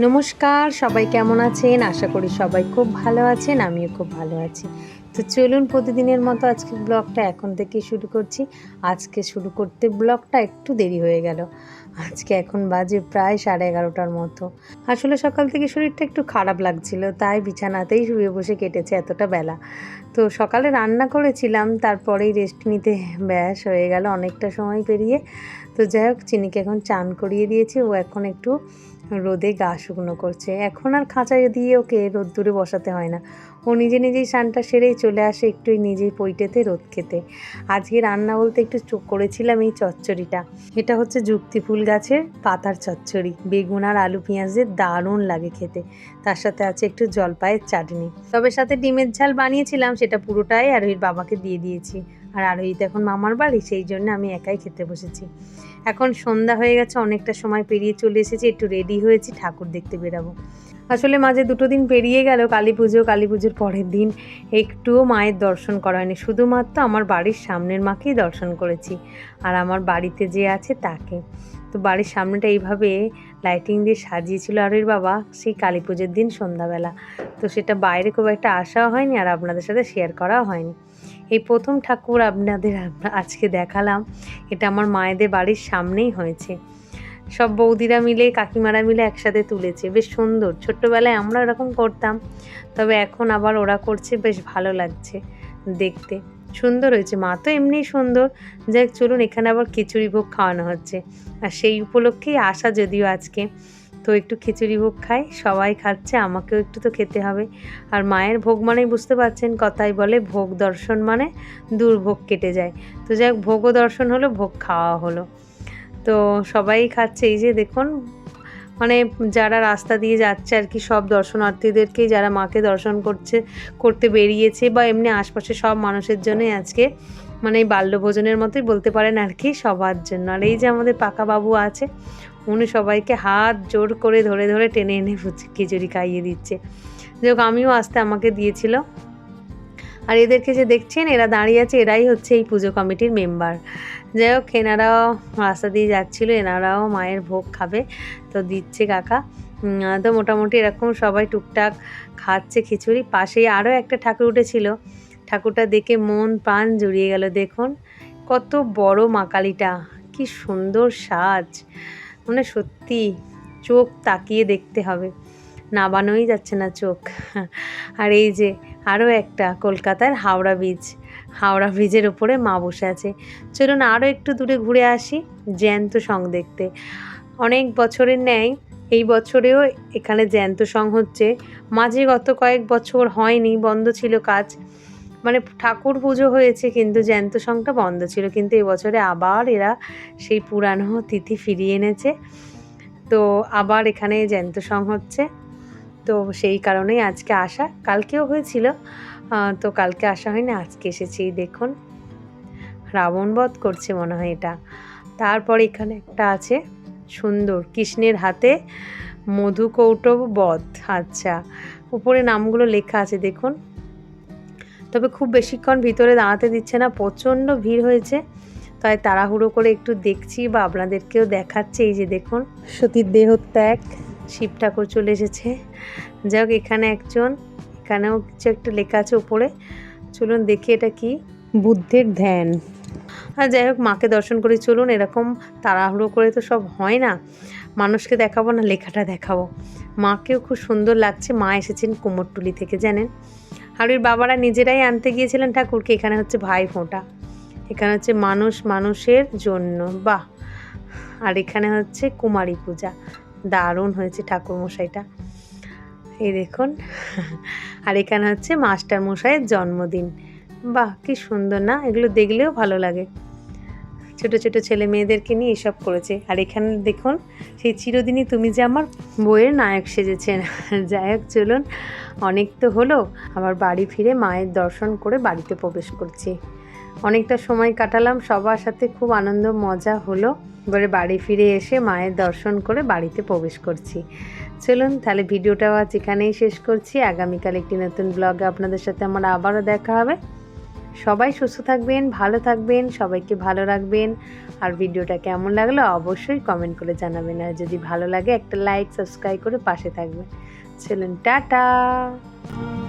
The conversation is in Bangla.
নমস্কার সবাই কেমন আছেন? আশা করি সবাই খুব ভালো আছেন আমিও খুব ভালো আছি। তো চলুন প্রতিদিনের মতো আজকে ব্লগটা এখন থেকে শুরু করছি। আজকে শুরু করতে ব্লগটা একটু দেরি হয়ে গেল। আজকে এখন বাজে প্রায় সাড়ে এগারোটার মতো। আসলে সকাল থেকে শরীরটা একটু খারাপ লাগছিল, তাই বিছানাতেই শুয়ে বসে কেটেছে এতটা বেলা। তো সকালে রান্না করেছিলাম, তারপরেই রেস্ট নিতে ব্যাস হয়ে গেল অনেকটা সময় পেরিয়ে। তো যাই হোক, চিনিকে এখন চান করিয়ে দিয়েছি, ও এখন একটু রোদে গা শুকনো করছে। এখন আর খাঁচায় দিয়ে ওকে রোদ্দুরে বসাতে হয় না। ও নিজে নিজেই স্নানটা সেরেই চলে আসে একটু নিজেই পইটেতে, রোদ খেতে। আজকে রান্না বলতে একটু চোখ করেছিলাম এই চচ্চড়িটা। এটা হচ্ছে যুক্তি ফুল গাছের পাতার চচ্চড়ি। বেগুন আর আলু পেঁয়াজের দারুণ লাগে খেতে। তার সাথে আছে একটু জলপাইয়ের চাটনি। তবে সাথে ডিমের ঝাল বানিয়েছিলাম, সেটা পুরোটাই আরোহীর বাবাকে দিয়ে দিয়েছি। আর আরোহী তো এখন মামার বাড়ি, সেই জন্য আমি একাই খেতে বসেছি। এখন সন্ধ্যা হয়ে গেছে, অনেকটা সময় পেরিয়ে চলে এসেছি, একটু রেডি হয়েছি, ঠাকুর দেখতে বেরাবো। আসলে মাঝে দুটো দিন পেরিয়ে গেল, কালী পুজো, কালী পুজোর পরের দিন একটুও মায়ের দর্শন করা হয়নি। শুধুমাত্র আমার বাড়ির সামনের মাকেই দর্শন করেছি, আর আমার বাড়িতে যে আছে তাকে। তো বাড়ির সামনেটা এইভাবে লাইটিং দিয়ে সাজিয়েছিল আরোর বাবা, সেই কালী পুজোর দিন সন্ধ্যাবেলা। তো সেটা বাইরে খুব একটা আসাও হয়নি, আর আপনাদের সাথে শেয়ার করাও হয়নি। এই প্রথম ঠাকুর আপনাদের আজকে দেখালাম, এটা আমার মায়েদের বাড়ির সামনেই হয়েছে। সব বৌদিরা মিলে, কাকিমারা মিলে একসাথে তুলেছে। বেশ সুন্দর। ছোট্টবেলায় আমরা এরকম করতাম, তবে এখন আবার ওরা করছে, বেশ ভালো লাগছে দেখতে। সুন্দর হয়েছে। মা তো এমনিই সুন্দর। যাক চলুন, এখানে আবার খিচুড়ি ভোগ খাওয়ানো হচ্ছে। আর সেই উপলক্ষেই আসা যদিও আজকে, তো একটু খিচুড়ি ভোগ খাই, সবাই খাচ্ছে, আমাকেও একটু তো খেতে হবে। আর মায়ের ভোগ মানেই বুঝতে পারছেন, কথাই বলে, ভোগ দর্শন মানে দুর্ভোগ কেটে যায়। তো যাই ভোগও দর্শন হলো, ভোগ খাওয়া হলো। তো সবাই খাচ্ছে। এই যে দেখুন মানে যারা রাস্তা দিয়ে যাচ্ছে আর কি, সব দর্শনার্থীদেরকেই, যারা মাকে দর্শন করছে, করতে বেরিয়েছে বা এমনি আশপাশে সব মানুষের জন্যই আজকে মানে এই বাল্যভোজনের মতোই বলতে পারেন আর কি, সবার জন্য। আর এই যে আমাদের পাকা বাবু আছে, উনি সবাইকে হাত জোর করে ধরে ধরে টেনে এনে খিচুড়ি খাইয়ে দিচ্ছে। যাই আমিও আসতে আমাকে দিয়েছিল। আর এদেরকে যে দেখছেন, এরা দাঁড়িয়ে আছে, এরাই হচ্ছে এই পুজো কমিটির মেম্বার। যাই হোক, এনারাও রাস্তা দিয়ে যাচ্ছিল, এনারাও মায়ের ভোগ খাবে, তো দিচ্ছে কাকা। তো মোটামুটি এরকম সবাই টুকটাক খাচ্ছে খিচুড়ি। পাশেই আরও একটা ঠাকুর উঠেছিল। ঠাকুরটা দেখে মন প্রাণ জুড়িয়ে গেল, দেখুন। কত বড় মা কালীটা, কি সুন্দর সাজ। মানে সত্যি চোখ তাকিয়ে দেখতে হবে। নাবানোই যাচ্ছে না চোখ। আর এই যে আরও একটা কলকাতার হাওড়া ব্রিজ হাওড়া ব্রিজের ওপরে মা বসে আছে। চলুন আরও একটু দূরে ঘুরে আসি, জ্যান্ত সং দেখতে। অনেক বছরের ন্যায় এই বছরেও এখানে জ্যান্ত সং হচ্ছে। মাঝে গত কয়েক বছর হয়নি, বন্ধ ছিল কাজ। মানে ঠাকুর পুজো হয়েছে কিন্তু জ্যান্ত সংটা বন্ধ ছিল। কিন্তু এবছরে আবার এরা সেই পুরানো তিথি ফিরিয়ে এনেছে। তো আবার এখানে জ্যান্ত সং হচ্ছে। তো সেই কারণেই আজকে আসা। কালকেও হয়েছিল। তো কালকে আসা হয়নি, আজকে এসেছি, দেখুন। রাবণ বধ করছে মনে হয় এটা। তারপর এখানে একটা আছে, সুন্দর, কৃষ্ণের হাতে মধুকৌটব বধ। আচ্ছা উপরে নামগুলো লেখা আছে, দেখুন। তবে খুব বেশিক্ষণ ভিতরে দাঁড়াতে দিচ্ছে না, প্রচণ্ড ভিড় হয়েছে। তাই তাড়াহুড়ো করে একটু দেখছি বা আপনাদেরকেও দেখাচ্ছে, এই যে দেখুন। সতীর দেহত্যাগ। শিব ঠাকুর চলে এসেছে। যাই হোক এখানে একজন, এখানেও কিছু একটা লেখা আছে উপরে। চলুন দেখি এটা কি? বুদ্ধের ধ্যান। আর যাই হোক, মাকে দর্শন করে চলুন, এরকম তাড়াহুড়ো করে তো সব হয় না। মানুষকে দেখাবো না, লেখাটা দেখাবো। মাকেও খুব সুন্দর লাগছে, মা এসেছেন কুমোরটুলি থেকে, জানেন? আর ওর বাবারা নিজেরাই আনতে গিয়েছিলেন ঠাকুরকে, এখানে হচ্ছে ভাই ফোঁটা। এখানে হচ্ছে মানুষ মানুষের জন্য, বাহ! আর এখানে হচ্ছে কুমারী পূজা। দারুণ হয়েছে ঠাকুর মশাইটা এই দেখুন, আর এখানে হচ্ছে মাস্টার মশাইয়ের জন্মদিন। বাহ, কি সুন্দর না? এগুলো দেখলেও ভালো লাগে। ছোট ছোট ছেলে মেয়েদেরকে নিয়ে এসব করেছে। আর এখানে দেখুন, সেই চিরদিনই তুমি যে আমার বইয়ের নায়ক সেজেছেন। যাই হোক, চলুন, অনেক তো হলো। আবার বাড়ি ফিরে মায়ের দর্শন করে বাড়িতে প্রবেশ করছি। অনেকটা সময় কাটালাম, সবার সাথে খুব আনন্দ, মজা হলো। এবারে বাড়ি ফিরে এসে মায়ের দর্শন করে বাড়িতে প্রবেশ করছি। চলুন তাহলে ভিডিওটাও আজ এখানেই শেষ করছি। আগামীকাল একটি নতুন ব্লগে আপনাদের সাথে আমার আবারও দেখা হবে। সবাই সুস্থ থাকবেন, ভালো থাকবেন, সবাইকে ভালো রাখবেন। আর ভিডিওটা কেমন লাগল অবশ্যই কমেন্ট করে জানাবেন। আর যদি ভালো লাগে একটা লাইক সাবস্ক্রাইব করে পাশে থাকবেন। চলুন, টাটা!